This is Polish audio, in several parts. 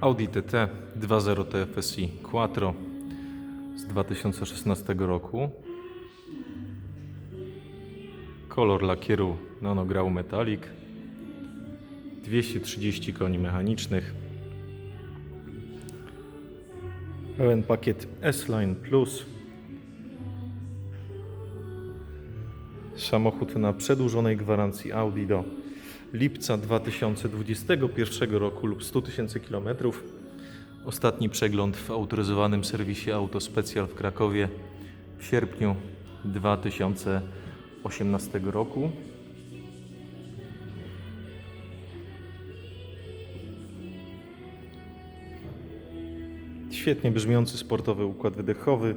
Audi TT 2.0 TFSI Quattro z 2016 roku. Kolor lakieru Nano Grau Metallic. 230 koni mechanicznych. Pełen pakiet S-Line Plus. Samochód na przedłużonej gwarancji Audi do lipca 2021 roku lub 100 tysięcy kilometrów. Ostatni przegląd w autoryzowanym serwisie Autospecjal w Krakowie w sierpniu 2018 roku. Świetnie brzmiący sportowy układ wydechowy.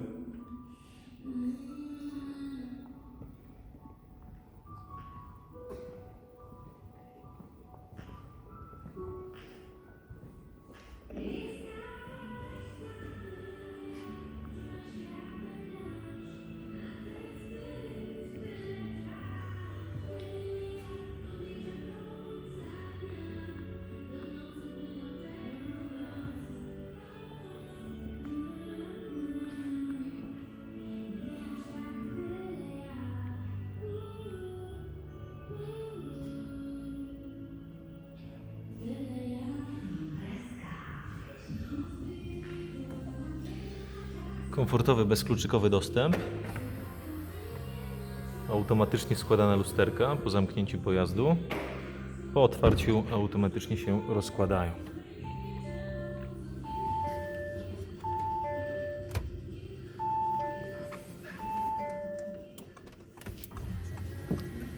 Komfortowy, bezkluczykowy dostęp. Automatycznie składane lusterka po zamknięciu pojazdu. Po otwarciu automatycznie się rozkładają.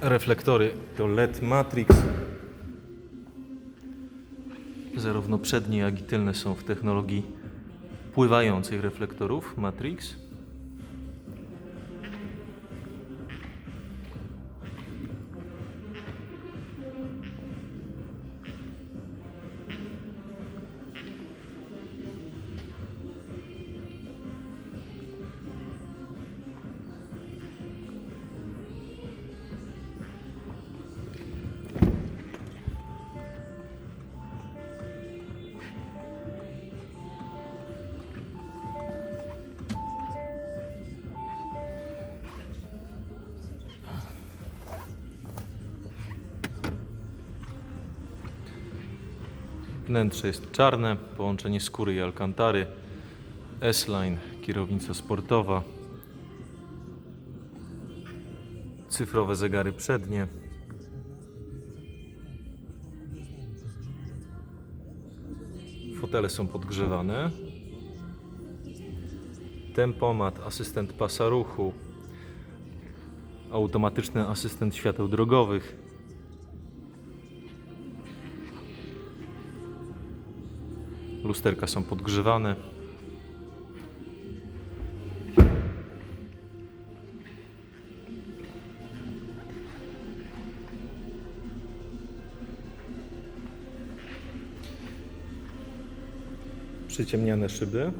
Reflektory to LED Matrix. Zarówno przednie, jak i tylne są w technologii pływających reflektorów Matrix. Wnętrze jest czarne, połączenie skóry i alkantary. S-Line, kierownica sportowa. Cyfrowe zegary przednie. Fotele są podgrzewane. Tempomat, asystent pasa ruchu. Automatyczny asystent świateł drogowych. Lusterka są podgrzewane. Przyciemniane szyby.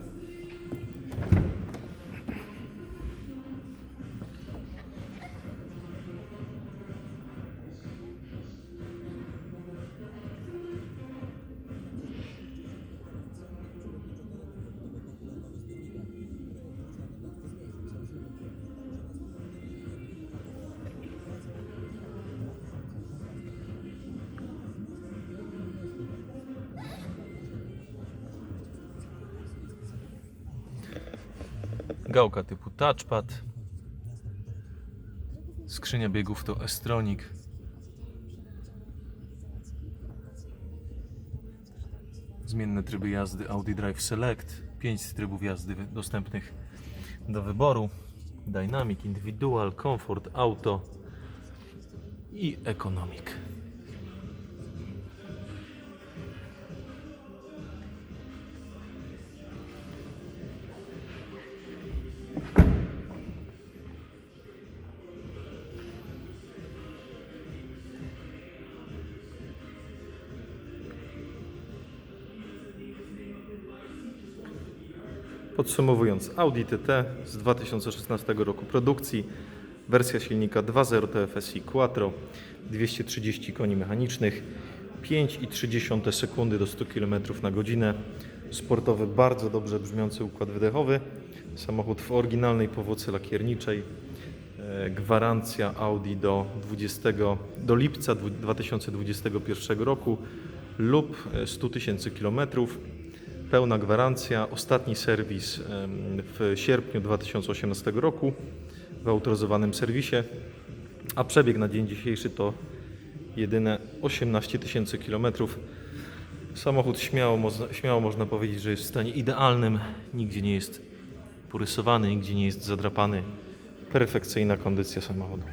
Gałka typu touchpad. Skrzynia biegów to S-Tronic. Zmienne tryby jazdy Audi Drive Select. 5 trybów jazdy dostępnych do wyboru. Dynamic, Individual, Comfort, Auto i Economic. Podsumowując, Audi TT z 2016 roku produkcji, wersja silnika 2.0 TFSI Quattro, 230 koni mechanicznych, 5,3 sekundy do 100 km na godzinę. Sportowy, bardzo dobrze brzmiący układ wydechowy. Samochód w oryginalnej powłoce lakierniczej. E, Gwarancja Audi do, 20, do lipca dwu- 2021 roku lub e, 100 tysięcy kilometrów. Pełna gwarancja. Ostatni serwis w sierpniu 2018 roku w autoryzowanym serwisie, a przebieg na dzień dzisiejszy to jedyne 18 tysięcy kilometrów. Samochód śmiało, śmiało można powiedzieć, że jest w stanie idealnym, nigdzie nie jest porysowany, nigdzie nie jest zadrapany. Perfekcyjna kondycja samochodu.